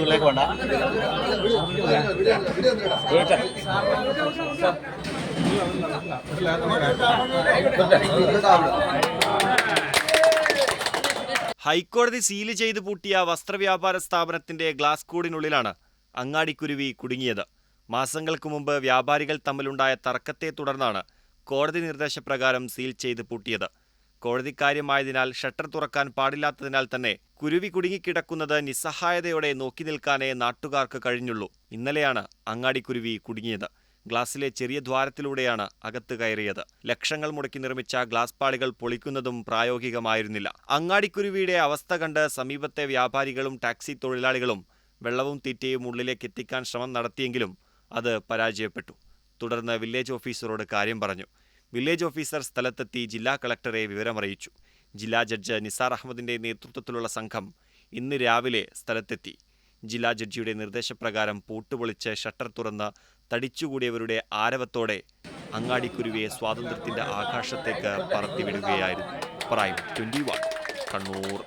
ഉള്ളിലേക്ക് വേണ്ട. ഹൈക്കോടതി സീൽ ചെയ്ത് പൂട്ടിയ വസ്ത്രവ്യാപാര സ്ഥാപനത്തിന്റെ ഗ്ലാസ് കൂടിനുള്ളിലാണ് അങ്ങാടിക്കുരുവി കുടുങ്ങിയത്. മാസങ്ങൾക്ക് മുമ്പ് വ്യാപാരികൾ തമ്മിലുണ്ടായ തർക്കത്തെ തുടർന്നാണ് കോടതി നിർദ്ദേശപ്രകാരം സീൽ ചെയ്ത് പൂട്ടിയത്. കോടതിക്കാര്യമായതിനാൽ ഷട്ടർ തുറക്കാൻ പാടില്ലാത്തതിനാൽ തന്നെ കുരുവി കുടുങ്ങിക്കിടക്കുന്നത് നിസ്സഹായതയോടെ നോക്കി നിൽക്കാനേ നാട്ടുകാർക്ക് കഴിഞ്ഞുള്ളൂ. ഇന്നലെയാണ് അങ്ങാടിക്കുരുവി കുടുങ്ങിയത്. ഗ്ലാസിലെ ചെറിയ ദ്വാരത്തിലൂടെയാണ് അകത്ത് കയറിയത്. ലക്ഷങ്ങൾ മുടക്കി നിർമ്മിച്ച ഗ്ലാസ് പാളികൾ പൊളിക്കുന്നതും പ്രായോഗികമായിരുന്നില്ല. അങ്ങാടിക്കുരുവിയുടെ അവസ്ഥ കണ്ട് സമീപത്തെ വ്യാപാരികളും ടാക്സി തൊഴിലാളികളും വെള്ളവും തീറ്റയും ഉള്ളിലേക്ക് എത്തിക്കാൻ ശ്രമം നടത്തിയെങ്കിലും അത് പരാജയപ്പെട്ടു. തുടർന്ന് വില്ലേജ് ഓഫീസറോട് കാര്യം പറഞ്ഞു. വില്ലേജ് ഓഫീസർ സ്ഥലത്തെത്തി ജില്ലാ കളക്ടറെ വിവരമറിയിച്ചു. ജില്ലാ ജഡ്ജ് നിസാർ അഹമ്മദിന്റെ നേതൃത്വത്തിലുള്ള സംഘം ഇന്ന് രാവിലെ സ്ഥലത്തെത്തി. ജില്ലാ ജഡ്ജിയുടെ നിർദ്ദേശപ്രകാരം പൂട്ടുപൊളിച്ച് ഷട്ടർ തുറന്ന് തടിച്ചുകൂടിയവരുടെ ആരവത്തോടെ അങ്ങാടിക്കുരുവിയെ സ്വാതന്ത്ര്യത്തിന്റെ ആകാശത്തേക്ക് പറത്തിവിടുകയായിരുന്നു. Prime twenty Kannur.